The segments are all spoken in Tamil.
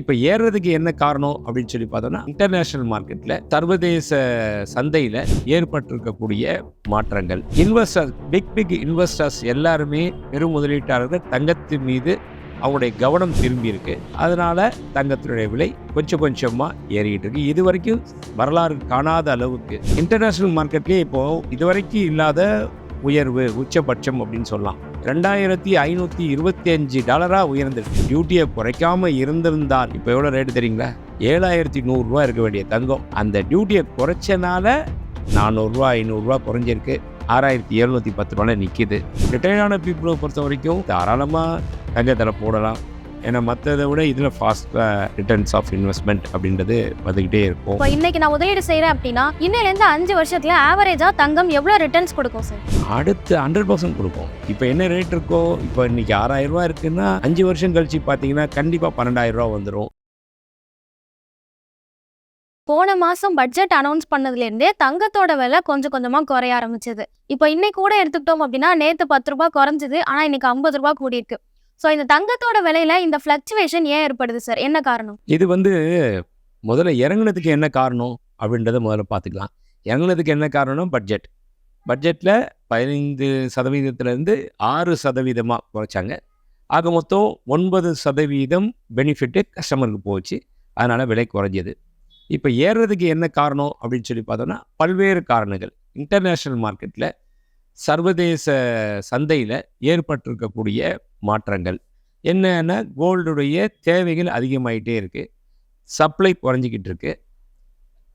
இப்போ ஏறுறதுக்கு என்ன காரணம் அப்படின்னு சொல்லி பார்த்தோம்னா இன்டர்நேஷனல் மார்க்கெட்டில் சர்வதேச சந்தையில் ஏற்பட்டிருக்கக்கூடிய மாற்றங்கள். இன்வெஸ்டர்ஸ் பிக் பிக் இன்வெஸ்டர்ஸ் எல்லாருமே பெரும் முதலீட்டாளர்கள் தங்கத்தின் மீது அவங்களுடைய கவனம் திரும்பி இருக்கு. அதனால தங்கத்தினுடைய விலை கொஞ்சம் கொஞ்சமாக ஏறிக்கிட்டு இருக்கு. இது வரைக்கும் வரலாறு காணாத அளவுக்கு. இன்டர்நேஷ்னல் மார்க்கெட்லேயே இப்போ இதுவரைக்கும் இல்லாத உயர்வு உச்சபட்சம் அப்படின்னு சொல்லலாம். ரெண்டாயிரத்தி ஐநூற்றி இருபத்தி அஞ்சு டாலராக உயர்ந்திருக்கு. டியூட்டியை குறைக்காமல் இருந்திருந்தால் இப்போ எவ்வளோ ரேட்டு தெரியுங்களா? ஏழாயிரத்தி நூறுரூவா இருக்க வேண்டிய தங்கம். அந்த டியூட்டியை குறைச்சனால நானூறுரூவா ஐநூறுரூவா குறைஞ்சிருக்கு. ஆறாயிரத்தி எழுநூற்றி பத்து ரூபாய் நிற்கிது ரிட்டையர்டான பீப்புளை பொறுத்த வரைக்கும் தாராளமாக தங்கத்தில் போடலாம். ஏன்னா மற்றதை விட இதில் ஃபாஸ்ட்டாக ரிட்டர்ன்ஸ் ஆஃப் இன்வெஸ்ட்மெண்ட் அப்படின்றது வந்துக்கிட்டே இருக்கும். இப்போ இன்னைக்கு நான் முதலீடு செய்றேன் அப்படின்னா இன்னையிலேருந்து அஞ்சு வருஷத்துல ஆவரேஜா தங்கம் எவ்வளவு ரிட்டர்ன்ஸ் கொடுக்கும் சார் அடுத்து ஹண்ட்ரட் பர்சன்ட் கொடுக்கும் இப்போ என்ன ரேட் இருக்கோ இப்போ இன்னைக்கு ஆறாயிரம் ரூபா இருக்குன்னா அஞ்சு வருஷம் கழிச்சு பார்த்தீங்கன்னா கண்டிப்பாக பன்னெண்டாயிரம் ரூபா வந்துடும் போன மாசம் பட்ஜெட் அனௌன்ஸ் பண்ணதுல இருந்தே தங்கத்தோட விலை கொஞ்சம் கொஞ்சமா குறைய ஆரம்பிச்சது. இப்போ இன்னைக்கு கூட எடுத்துக்கிட்டோம் அப்படின்னா நேத்து பத்து ரூபாய் குறைஞ்சது ஆனா இன்னைக்கு ஐம்பது ரூபாய் கூடியிருக்கு. ஸோ இந்த தங்கத்தோட விலையில இந்த ஃப்ளக்சுவேஷன் ஏன் ஏற்படுது சார் என்ன காரணம்? இது வந்து முதல்ல இறங்குனதுக்கு என்ன காரணம் அப்படின்றத முதல்ல பார்த்துக்கலாம். இறங்குனதுக்கு என்ன காரணம்? பட்ஜெட் பட்ஜெட்டில் பதினைந்து சதவீதத்துலேருந்து ஆறு சதவீதமாக குறைச்சாங்க. ஆக மொத்தம் ஒன்பது சதவீதம் பெனிஃபிட்டு கஸ்டமருக்கு போச்சு. அதனால் விலை குறைஞ்சது. இப்போ ஏறுறதுக்கு என்ன காரணம் அப்படின்னு சொல்லி பார்த்தோம்னா பல்வேறு காரணங்கள். இன்டர்நேஷ்னல் மார்க்கெட்டில் சர்வதேச சந்தையில் ஏற்பட்டிருக்கக்கூடிய மாற்றங்கள். என்னன்னா கோல்டுடைய தேவைகள் அதிகமாயிட்டே இருக்குது சப்ளை குறைஞ்சிக்கிட்டு இருக்குது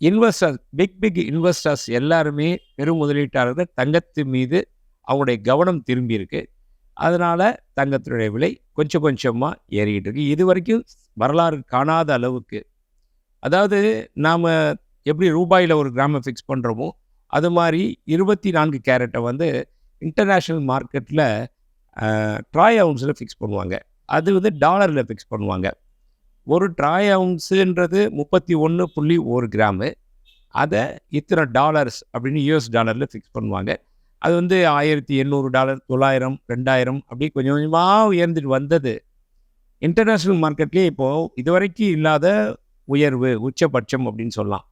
இன்வெஸ்டர்ஸ் பிக் பிக் இன்வெஸ்டர்ஸ் எல்லாருமே பெரும் முதலீட்டாளர்கள் தங்கத்து மீது அவங்களுடைய கவனம் திரும்பி அதனால் தங்கத்தினுடைய விலை கொஞ்சம் கொஞ்சமாக ஏறிக்கிட்டு இருக்கு. இது வரைக்கும் வரலாறு காணாத அளவுக்கு. அதாவது நாம் எப்படி ரூபாயில் ஒரு கிராமை ஃபிக்ஸ் பண்ணுறோமோ அது மாதிரி இருபத்தி நான்கு கேரட்டை வந்து இன்டர்நேஷ்னல் மார்க்கெட்டில் ட்ராய் அவுன்ஸில் ஃபிக்ஸ் பண்ணுவாங்க. அது வந்து டாலரில் ஃபிக்ஸ் பண்ணுவாங்க. ஒரு ட்ராய் அவுன்ஸுன்றது முப்பத்தி ஒன்று புள்ளி ஒரு கிராமு. அதை இத்தனை டாலர்ஸ் அப்படின்னு யூஎஸ் டாலரில் ஃபிக்ஸ் பண்ணுவாங்க. அது வந்து ஆயிரத்தி எண்ணூறு டாலர் தொள்ளாயிரம் ரெண்டாயிரம் அப்படி கொஞ்சம் கொஞ்சமாக உயர்ந்துட்டு வந்தது. இன்டர்நேஷ்னல் மார்க்கெட்லேயே இப்போது இதுவரைக்கும் இல்லாத உயர்வு உச்சபட்சம் அப்படின்னு சொல்லலாம்.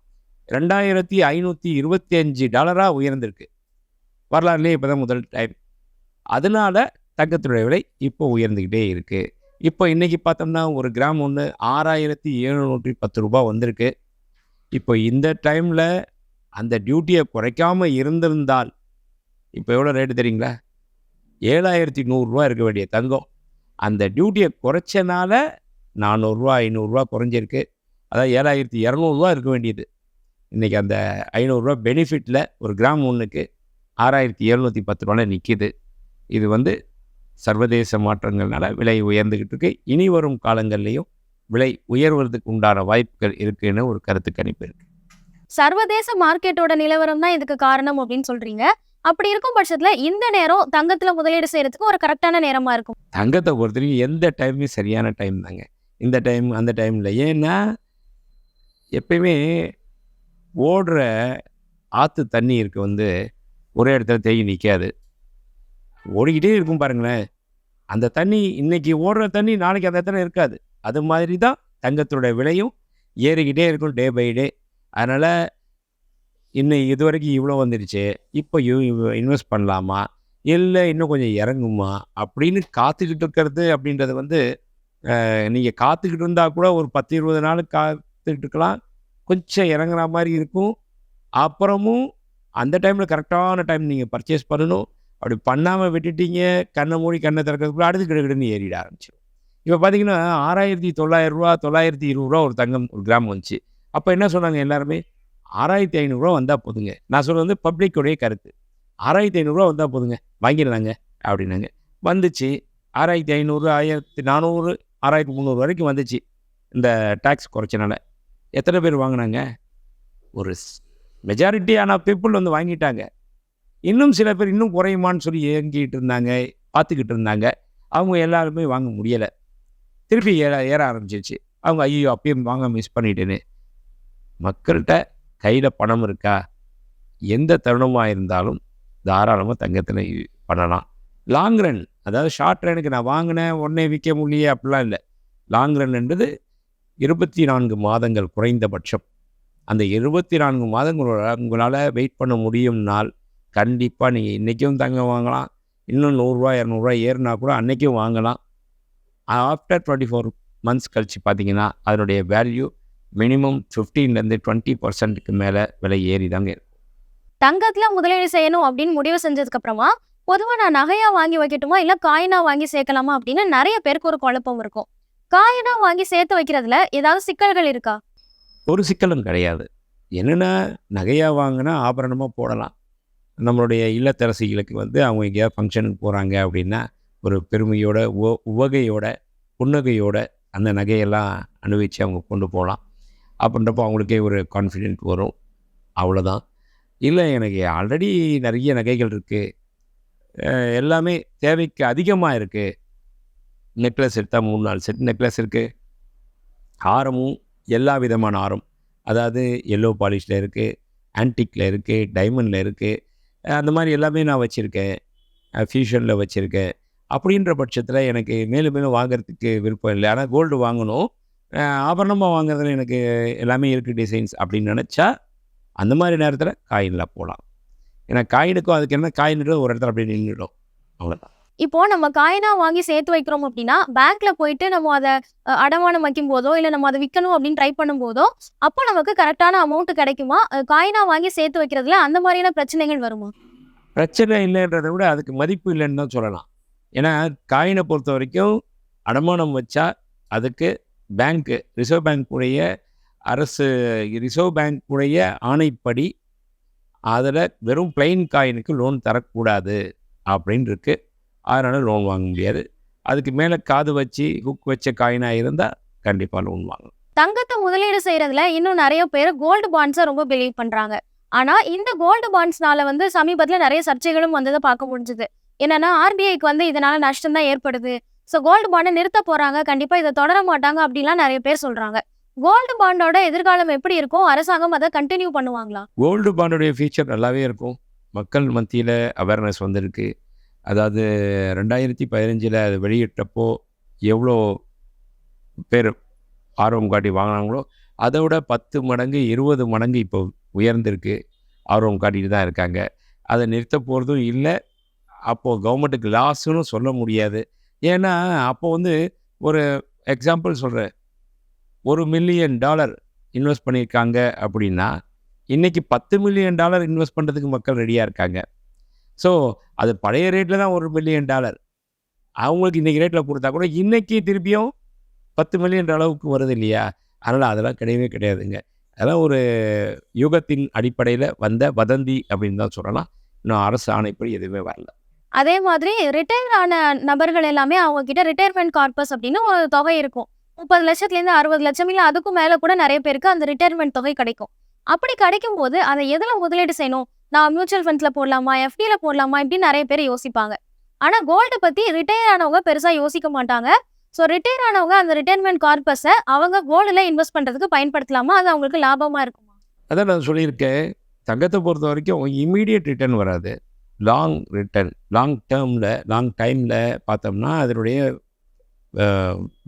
ரெண்டாயிரத்தி ஐநூற்றி இருபத்தி அஞ்சு டாலராக உயர்ந்திருக்கு. வரலாறுலேயே இப்போ தான் முதல் டைம். அதனால தங்கத்தினுடைய விலை இப்போ உயர்ந்துக்கிட்டே இருக்குது இப்போ இன்றைக்கி பார்த்தோம்னா ஒரு கிராம் ஒன்று ஆறாயிரத்தி எழுநூற்றி பத்து ரூபா வந்திருக்கு. இப்போ இந்த டைமில் அந்த டியூட்டியை குறைக்காம இருந்திருந்தால் இப்போ எவ்வளோ ரேட்டு தெரியுங்களா? ஏழாயிரத்தி நூறுரூவா இருக்க வேண்டிய தங்கம். அந்த டியூட்டியை குறைச்சனால நானூறுரூவா ஐநூறுரூவா குறைஞ்சிருக்கு. அதாவது ஏழாயிரத்தி இரநூறுவா இருக்க வேண்டியது. இன்றைக்கி அந்த ஐநூறுரூவா பெனிஃபிட்டில் ஒரு கிராம் ஒன்றுக்கு ஆறாயிரத்தி எழுநூற்றி பத்து ரூபாய் நிற்கிது இது வந்து சர்வதேச மாற்றங்கள்னால விலை உயர்ந்துக்கிட்டு இருக்கு. இனி வரும் காலங்கள்லேயும் விலை உயர்வதற்கு உண்டான வாய்ப்புகள் இருக்குன்னு ஒரு கருத்து கணிப்பு இருக்கு. சர்வதேச மார்க்கெட்டோட நிலவரம் தான் இதுக்கு காரணம் அப்படின்னு சொல்றீங்க. அப்படி இருக்கும் பட்சத்துல இந்த நேரம் தங்கத்துல முதலீடு செய்யறதுக்கு ஒரு கரெக்டான நேரமா இருக்கும். தங்கத்தை பொறுத்த வரைக்கும் எந்த டைமுமே சரியான டைம் தாங்க. இந்த டைம் அந்த டைமில் ஏன்னா எப்பயுமே ஓடுற ஆற்று தண்ணி இருக்கு வந்து ஒரே இடத்துல தேங்கி நிற்காது ஓடிக்கிட்டே இருக்கும் பாருங்களேன். அந்த தண்ணி இன்னைக்கு ஓடுற தண்ணி நாளைக்கு அந்த இடத்துல இருக்காது. அது மாதிரி தான் தங்கத்தோட விலையும் ஏறிக்கிட்டே இருக்கும் டே பை டே. அதனால் இன்னும் இது வரைக்கும் இவ்வளோ வந்துடுச்சு இப்போ இன்வெஸ்ட் பண்ணலாமா? இல்லை இன்னும் கொஞ்சம் இறங்குமா? அப்படின்னு காத்துக்கிட்டு இருக்கிறது அப்படின்றது வந்து நீங்கள் காத்துக்கிட்டு இருந்தால் கூட ஒரு பத்து இருபது நாள் காத்துக்கிட்டு இருக்கலாம். கொஞ்சம் இறங்குற மாதிரி இருக்கும். அப்புறமும் அந்த டைமில் கரெக்டான டைம் நீங்கள் பர்ச்சேஸ் பண்ணணும். அப்படி பண்ணாமல் விட்டுட்டீங்க கண்ணை மூடி கண்ணை திறக்கிறதுக்குள்ள அடுத்து கிடக்கிடுன்னு ஏறிட ஆரம்பிச்சிடும் இப்போ பார்த்தீங்கன்னா ஆறாயிரத்தி தொள்ளாயிரரூவா தொள்ளாயிரத்தி இருபது ரூபா ஒரு தங்கம் ஒரு கிராம் வந்துச்சு. அப்போ என்ன சொன்னாங்க எல்லாருமே? ஆறாயிரத்தி ஐநூறுரூவா வந்தால் போதுங்க. நான் சொல்கிறது வந்து பப்ளிக்குடைய கருத்து. ஆறாயிரத்தி ஐநூறுரூவா வந்தால் போதுங்க. வாங்கிடலாங்க அப்படின்னாங்க. வந்துச்சு. ஆறாயிரத்தி ஐநூறு ஆயிரத்தி நானூறு ஆறாயிரத்தி முந்நூறு வரைக்கும் வந்துச்சு. இந்த டேக்ஸ் குறைச்சனால. எத்தனை பேர் வாங்கினாங்க? ஒரு மெஜாரிட்டியான பீப்புள் வந்து வாங்கிட்டாங்க. இன்னும் சில பேர் இன்னும் குறையுமான்னு சொல்லி இயங்கிட்டு இருந்தாங்க பார்த்துக்கிட்டு இருந்தாங்க. அவங்க எல்லாருமே வாங்க முடியலை. திருப்பி ஏற ஏற ஆரம்பிச்சிருச்சு. அவங்க ஐயோ அப்பயும் வாங்க மிஸ் பண்ணிட்டேன்னு மக்கள்கிட்ட கையில் பணம் இருக்கா? எந்த தருணமாக இருந்தாலும் தாராளமாக தங்கத்தில் பண்ணலாம். லாங் ரன் அதாவது ஷார்ட் ரனுக்கு நான் வாங்கினேன் உடனே விற்க முடியல அப்படிலாம் இல்லை. லாங் ரன்ன்றது இருபத்தி நான்கு மாதங்கள் குறைந்தபட்சம். அந்த இருபத்தி நான்கு மாதங்கள் உங்களால் வெயிட் பண்ண முடியும்னால் கண்டிப்பாக நீங்கள் இன்றைக்கும் தங்கம் வாங்கலாம். இன்னும் நூறுரூவா இரநூறுவா ஏறுனா கூட அன்றைக்கும் வாங்கலாம். ஆஃப்டர் டுவெண்ட்டி ஃபோர் மந்த்ஸ் கழித்து பார்த்தீங்கன்னா அதனுடைய வேல்யூ மினிமம் ஃபிஃப்டீன்லேருந்து டுவெண்ட்டி பர்சன்ட்டுக்கு மேலே விலை ஏறி தாங்க இருக்கும் முதலீடு செய்யணும் அப்படின்னு முடிவு செஞ்சதுக்கப்புறமா பொதுவாக நான் நகையாக வாங்கி வைக்கட்டுமா இல்லை காயினாக வாங்கி சேர்க்கலாமா அப்படின்னு நிறைய பேருக்கு ஒரு குழப்பம் இருக்கும். காயினா வாங்கி சேர்த்து வைக்கிறதுல ஏதாவது சிக்கல்கள் இருக்கா? ஒரு சிக்கலும் கிடையாது. என்னென்னா நகையாக வாங்கினா ஆபரணமாக போடலாம். நம்மளுடைய இல்லத்தரசிகளுக்கு வந்து அவங்க எங்கேயாவது ஃபங்க்ஷனுக்கு போகிறாங்க அப்படின்னா ஒரு பெருமையோட உ உவகையோட புன்னகையோட அந்த நகையெல்லாம் அனுபவித்து அவங்க கொண்டு போகலாம். அப்படின்றப்போ அவங்களுக்கே ஒரு கான்ஃபிடென்ட் வரும். அவ்வளோதான் இல்லை எனக்கு ஆல்ரெடி நிறைய நகைகள் இருக்குது எல்லாமே தேவைக்கு அதிகமாக இருக்குது நெக்லஸ் எடுத்தால் மூணு நாலு செட் நெக்லஸ் இருக்குது ஆரமும் எல்லா விதமான ஆரம் அதாவது எல்லோ பாலிஷில் இருக்குது ஆன்டிக்கில் இருக்குது டைமண்டில் இருக்குது அந்த மாதிரி எல்லாமே நான் வச்சுருக்கேன். ஃபியூஷனில் வச்சுருக்கேன். அப்படின்ற பட்சத்தில் எனக்கு மேலும் மேலும் வாங்குறதுக்கு விருப்பம் இல்லை. ஆனால் கோல்டு வாங்கணும். ஆபரணமாக வாங்குறதுல எனக்கு எல்லாமே இருக்குது டிசைன்ஸ் அப்படின்னு நினச்சா அந்த மாதிரி நேரத்தில் காயினில் போகலாம் ஏன்னா காயினுக்கும் அதுக்கு என்ன காயின்றது ஒரு இடத்துல அப்படியே நின்றுடும். அவ்வளோதான் இப்போ நம்ம காயினா வாங்கி சேர்த்து வைக்கிறோம் அப்படின்னா பேங்க்ல போயிட்டு நம்ம அதை அடமானம் வைக்கும் போதோ இல்ல நம்ம அதை விற்கணும் அப்படின்னு ட்ரை பண்ணும் போதோ அப்போ நமக்கு கரெக்டான அமௌண்ட் கிடைக்குமா? காயினா வாங்கி சேர்த்து வைக்கிறதுல அந்த மாதிரியான பிரச்சனைகள் வருமா? பிரச்சனை இல்லைன்றதை விட அதுக்கு மதிப்பு இல்லைன்னு தான் சொல்லலாம். ஏன்னா காயினை பொறுத்த வரைக்கும் அடமானம் வச்சா அதுக்கு பேங்க்கு ரிசர்வ் பேங்க் உடைய அரசு ரிசர்வ் பேங்க் உடைய ஆணைப்படி அதில் வெறும் பிளெயின் காயினுக்கு லோன் தரக்கூடாது அப்படின்னு இருக்குது அதனால் லோன் வாங்க முடியாது. அதுக்கு மேலே காது வச்சு ஹுக் வச்ச காயினாக இருந்தால் கண்டிப்பாக லோன் வாங்கலாம். தங்கத்தை முதலீடு செய்யறதுல இன்னும் நிறைய பேர் கோல்டு பாண்ட்ஸை ரொம்ப பிலீவ் பண்றாங்க. ஆனா இந்த கோல்டு பாண்ட்ஸ்னால வந்து சமீபத்துல நிறைய சர்ச்சைகளும் வந்ததை பார்க்க முடிஞ்சுது. என்னன்னா ஆர்பிஐக்கு வந்து இதனால நஷ்டம் தான் ஏற்படுது. ஸோ கோல்டு பாண்டை நிறுத்த போறாங்க. கண்டிப்பா இதை தொடர மாட்டாங்க அப்படிலாம் நிறைய பேர் சொல்றாங்க. கோல்டு பாண்டோட எதிர்காலம் எப்படி இருக்கும்? அரசாங்கம் அதை கண்டினியூ பண்ணுவாங்களா? கோல்டு பாண்டுடைய ஃபீச்சர் நல்லாவே இருக்கும். மக்கள் மத்தியில் அவேர்னஸ் வந்திருக்கு. அதாவது ரெண்டாயிரத்தி பதினஞ்சில் அது வெளியிட்டப்போ எவ்வளோ பேர் ஆர்வம் காட்டி வாங்கினாங்களோ அதை விட பத்து மடங்கு இருபது மடங்கு இப்போ உயர்ந்திருக்கு ஆர்வம் காட்டிட்டு தான் இருக்காங்க. அதை நிறுத்த போகிறதும் இல்லை. அப்போது கவர்மெண்ட்டுக்கு லாஸுன்னு சொல்ல முடியாது. ஏன்னா அப்போ வந்து ஒரு எக்ஸாம்பிள் சொல்கிறேன் ஒரு மில்லியன் டாலர் இன்வெஸ்ட் பண்ணியிருக்காங்க அப்படின்னா இன்றைக்கி பத்து மில்லியன் டாலர் இன்வெஸ்ட் பண்ணுறதுக்கு மக்கள் ரெடியாக இருக்காங்க. ஸோ அது பழைய ரேட்டில் தான் ஒரு மில்லியன் டாலர் அவங்களுக்கு இன்றைக்கி ரேட்டில் கொடுத்தா கூட இன்றைக்கி திருப்பியும் பத்து மில்லியன் அளவுக்கு வருது இல்லையா? அதனால் அதெல்லாம் கிடையவே கிடையாதுங்க. அதெல்லாம் ஒரு யுகத்தின் அடிப்படையில் வந்த வதந்தி அப்படின்னு தான் சொல்லலாம். இன்னும் அரசு ஆணைப்படி எதுவுமே வரல. அதே மாதிரி ரிட்டையர் ஆன நபர்கள் எல்லாமே அவங்க கிட்ட ரிட்டையர்மெண்ட் கார்பஸ் அப்படின்னு ஒரு தொகை இருக்கும். முப்பது லட்சத்துலேருந்து அறுபது லட்சம் இல்லை அதுக்கும் மேலே கூட நிறைய பேருக்கு அந்த ரிட்டையர்மெண்ட் தொகை கிடைக்கும். அப்படி கிடைக்கும் போது அதை எதில் முதலீடு செய்யணும்? நான் மியூச்சுவல் ஃபண்ட்ஸில் போடலாமா எஃப்டியில் போடலாமா இப்படின்னு நிறைய பேர் யோசிப்பாங்க. ஆனால் கோல்டை பற்றி ரிட்டையர் ஆனவங்க பெருசாக யோசிக்க மாட்டாங்க. ஸோ ரிட்டையர் ஆனவங்க அந்த ரிட்டையர்மெண்ட் கார்பஸை அவங்க கோல்டில் இன்வெஸ்ட் பண்ணுறதுக்கு பயன்படுத்தலாமா? அது அவங்களுக்கு லாபமாக இருக்குமா? அதான் நான் சொல்லியிருக்கேன். தங்கத்தை பொறுத்த வரைக்கும் இமீடியட் ரிட்டர்ன் வராது. லாங் ரிட்டர்ன் லாங் டேர்மில் லாங் டைமில் பார்த்தோம்னா அதனுடைய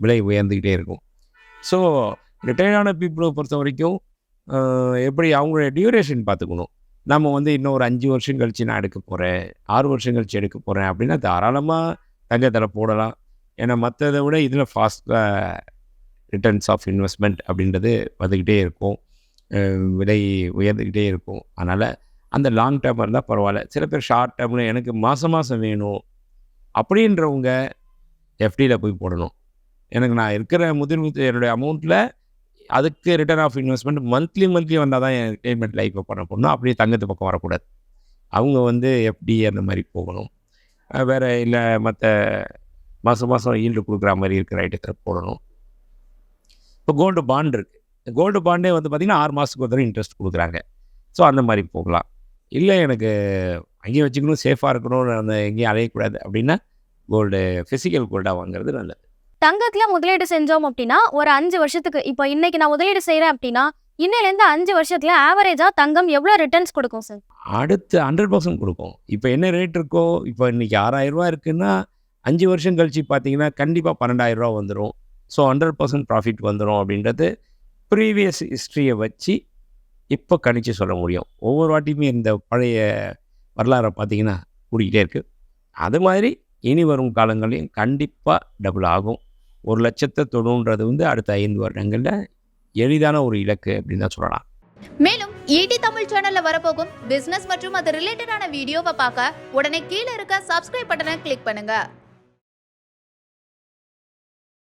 விலை உயர்ந்துக்கிட்டே இருக்கும். ஸோ ரிட்டையர்டான பீப்புளை பொறுத்த வரைக்கும் எப்படி அவங்களுடைய டியூரேஷன் பார்த்துக்கணும். நம்ம வந்து இன்னும் ஒரு அஞ்சு வருஷம் கழித்து நான் எடுக்க போகிறேன் ஆறு வருஷம் கழித்து எடுக்க போகிறேன் அப்படின்னா தாராளமாக தங்கத்தில் போடலாம். ஏன்னா மற்றதை விட இதில் ஃபாஸ்ட்டாக ரிட்டர்ன்ஸ் ஆஃப் இன்வெஸ்ட்மெண்ட் அப்படின்றது வந்துக்கிட்டே இருக்கும். விலை உயர்ந்துக்கிட்டே இருக்கும். அதனால் அந்த லாங் டேர்ம் இருந்தால் பரவாயில்ல. சில பேர் ஷார்ட் டேர்மில் எனக்கு மாதம் மாதம் வேணும் அப்படின்றவங்க எஃப்டியில் போய் போடணும். எனக்கு நான் இருக்கிற முதிர்வு என்னுடைய அமௌண்ட்டில் அதுக்கு return of investment monthly monthly வந்தால் தான் என் ரிட்டைர்மெண்ட் லைஃப்பை பண்ண போகணும் அப்படியே தங்கத்து பக்கம் வரக்கூடாது. அவங்க வந்து எஃப்டி அந்த மாதிரி போகணும். வேறு இல்லை மற்ற மாதம் மாதம் ஈல்டு கொடுக்குற மாதிரி இருக்கிற ஐட்டத்தில் போடணும். இப்போ கோல்டு பாண்ட் இருக்குது கோல்டு பாண்டே வந்து பார்த்திங்கன்னா ஆறு மாதத்துக்கு ஒரு தடவை இன்ட்ரெஸ்ட் கொடுக்குறாங்க. ஸோ அந்த மாதிரி போகலாம். இல்லை எனக்கு அங்கேயும் வச்சுக்கணும் சேஃபாக இருக்கணும் அந்த எங்கேயும் அலையக்கூடாது அப்படின்னா கோல்டு ஃபிசிக்கல் கோல்டாக வாங்குறது நல்லது. தங்கத்துல முதலீடு செஞ்சோம் அப்படின்னா ஒரு அஞ்சு வருஷத்துக்கு இப்போ இன்னைக்கு நான் முதலீடு செய்கிறேன் அப்படின்னா இன்னையிலேருந்து அஞ்சு வருஷத்துல ஆவரேஜா தங்கம் எவ்வளவு ரிட்டர்ன்ஸ் கொடுக்கும் சார் அடுத்து ஹண்ட்ரட் பர்சன்ட் கொடுக்கும். இப்போ என்ன ரேட் இருக்கோ இப்போ இன்றைக்கி ரூபாய் இருக்குன்னா அஞ்சு வருஷம் கழிச்சு பார்த்தீங்கன்னா கண்டிப்பாக பன்னெண்டாயிரம் ரூபா வந்துடும் ஸோ ஹண்ட்ரட் பர்சன்ட் ப்ராஃபிட் வந்துடும் அப்படின்றது ப்ரீவியஸ் ஹிஸ்ட்ரியை வச்சு இப்போ கணிச்சு சொல்ல முடியும். ஒவ்வொரு வாட்டியுமே இந்த பழைய வரலாறை பார்த்தீங்கன்னா கூடிக்கிட்டே இருக்குது அது மாதிரி இனி வரும் காலங்களையும் கண்டிப்பாக டபுள் ஆகும். ஒரு லட்சத்தை தொடுன்றது வந்து அடுத்த ஐந்து வருடங்களில் எளிதான ஒரு இலக்கு அப்படின்னு தான் சொல்லலாம். மேலும் ஈடி தமிழ் சேனல்ல வரப்போகும் பிசினஸ் மற்றும் அது ரிலேட்டடான வீடியோவை பார்க்க உடனே கீழே இருக்க சப்ஸ்கிரைப் பட்டனை கிளிக் பண்ணுங்க.